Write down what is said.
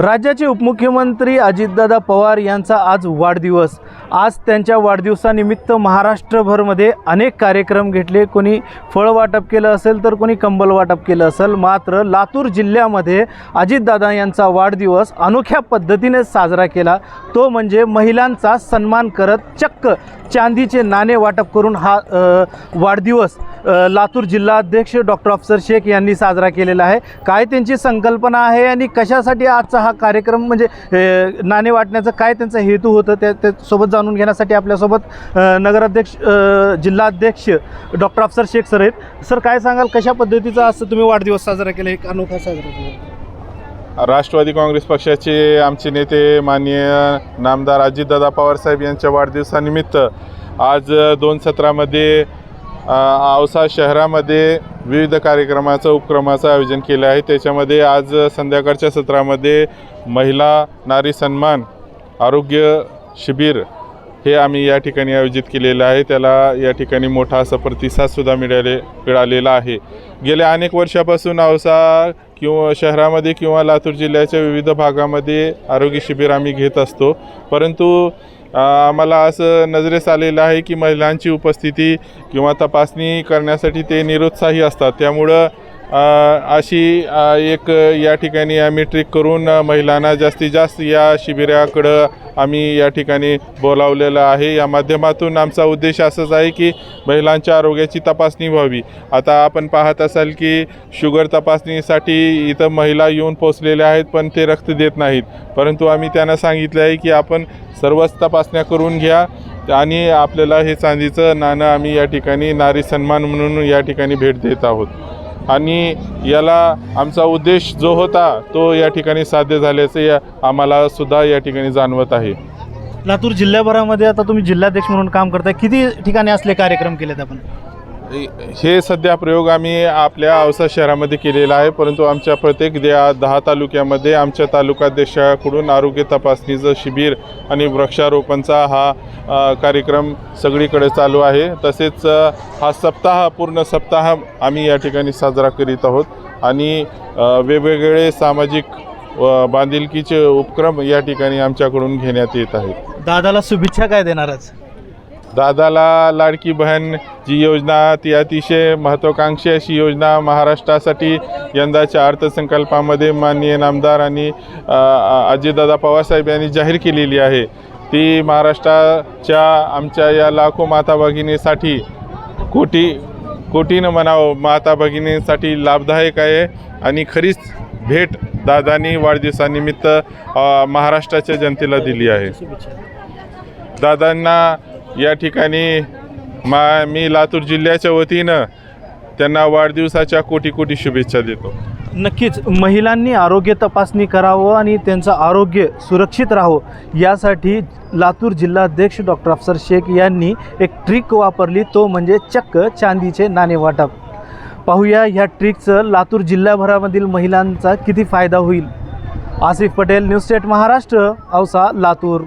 राज्याचे उपमुख्यमंत्री अजितदादा पवार यांचा आज वाढदिवस. आज त्यांच्या वाढदिवसानिमित्त महाराष्ट्रभरमध्ये अनेक कार्यक्रम घेतले. कोणी फळ वाटप केलं असेल तर कोणी कंबल वाटप केलं असेल. मात्र लातूर जिल्ह्यामध्ये अजितदादा यांचा वाढदिवस अनोख्या पद्धतीने साजरा केला. तो म्हणजे महिलांचा सन्मान करत चक्क चांदीचे नाणे वाटप करून हा वाढदिवस. लातूर जिल्हाध्यक्ष डॉक्टर अफसर शेख यांनी साजरा केलेला आहे. काय त्यांची संकल्पना आहे आणि कशासाठी आजचा हा कार्यक्रम म्हणजे नाणे वाटण्याचं काय त्यांचा हेतू होतं त्या त्यासोबत जाणून घेण्यासाठी आपल्यासोबत नगराध्यक्ष जिल्हाध्यक्ष डॉक्टर अफसर शेख सर आहेत. सर काय सांगाल कशा पद्धतीचा असं तुम्ही वाढदिवस साजरा केला एक अनोखा साजरा केला? राष्ट्रवादी काँग्रेस पक्षाचे आमचे नेते माननीय नामदार अजितदादा पवारसाहेब यांच्या वाढदिवसानिमित्त आज दोन सत्रामध्ये औसा शहरामध्ये विविध कार्यक्रमाचं उपक्रमाचं आयोजन केलं आहे. त्याच्यामध्ये आज संध्याकाळच्या सत्रामध्ये महिला नारी सन्मान आरोग्य शिबिर हे आम्ही या ठिकाणी आयोजित केलेलं आहे. त्याला या ठिकाणी मोठा असा प्रतिसादसुद्धा मिळाले मिळालेला आहे. गेल्या अनेक वर्षापासून औसा किंवा शहरामध्ये किंवा लातूर जिल्ह्याच्या विविध भागामध्ये आरोग्य शिबिर आम्ही घेत असतो. परंतु आम्हाला असं नजरेस आलेलं आहे की महिलांची उपस्थिती किंवा तपासणी करण्यासाठी ते निरुत्साही असतात. त्यामुळं अशी एक या ठिकाणी आम्ही ट्रिक करून महिलांना जास्तीत जास्त या शिबिराकडं आम्ही या ठिकाणी बोलावलेलं आहे. या माध्यमातून आमचा उद्देश असाच आहे की महिलांच्या आरोग्याची तपासणी व्हावी. आता आपण पाहत असाल की शुगर तपासणीसाठी इथं महिला येऊन पोचलेल्या आहेत पण ते रक्त देत नाहीत. परंतु आम्ही त्यांना सांगितलं आहे की आपण सर्वच तपासण्या करून घ्या आणि आपल्याला हे चांदीचं नाणं आम्ही या ठिकाणी नारी सन्मान म्हणून या ठिकाणी भेट देत आहोत. आणि याला आमचा उद्देश जो होता तो या ठिकाणी साध्य झाल्याचे या आम्हाला सुद्धा या ठिकाणी जाणवत आहे. लातूर जिल्ह्याभरामध्ये आता तुम्ही जिल्हाध्यक्ष म्हणून काम करताय. किती ठिकाणी असले कार्यक्रम केलेत आपण? हे सध्या प्रयोग आम्ही आपल्या औसा शहरामध्ये केलेला आहे परंतु आमच्या प्रत्येक द्या दहा तालुक्यामध्ये आमच्या तालुकाध्यक्षाकडून आरोग्य तपासणीचं शिबिर आणि वृक्षारोपणचा हा कार्यक्रम सगळीकडे चालू आहे. तसेच हा सप्ताह पूर्ण सप्ताह आम्ही या ठिकाणी साजरा करीत आहोत आणि वेगवेगळे सामाजिक बांधिलकीचे उपक्रम या ठिकाणी आमच्याकडून घेण्यात येत आहेत. दादाला शुभेच्छा काय देणारच दादाला लाडकी बहन जी योजना ती अतिशय महत्त्वाकांक्षी अशी योजना महाराष्ट्रासाठी यंदाच्या अर्थसंकल्पामध्ये माननीय नामदार आणि अजितदादा पवारसाहेब यांनी जाहीर केलेली आहे. ती महाराष्ट्राच्या आमच्या या लाखो माता भगिनीसाठी कोटी कोटीनं म्हणावं माता भगिनीसाठी लाभदायक आहे आणि खरीच भेट दादानी वाढदिवसानिमित्त महाराष्ट्राच्या जनतेला दिली आहे. दादांना या ठिकाणी मा मी लातूर जिल्ह्याच्या वतीनं त्यांना वाढदिवसाच्या कोटी कोटी शुभेच्छा देतो. नक्कीच महिलांनी आरोग्य तपासणी करावं आणि त्यांचं आरोग्य सुरक्षित राहावं यासाठी लातूर जिल्हाध्यक्ष डॉक्टर अफसर शेख यांनी एक ट्रिक वापरली तो म्हणजे चक्क चांदीचे नाणे वाटप. पाहूया ह्या ट्रिकचं लातूर जिल्हाभरामधील महिलांचा किती फायदा होईल. Asif Patel news state Maharashtra Ausa Latur.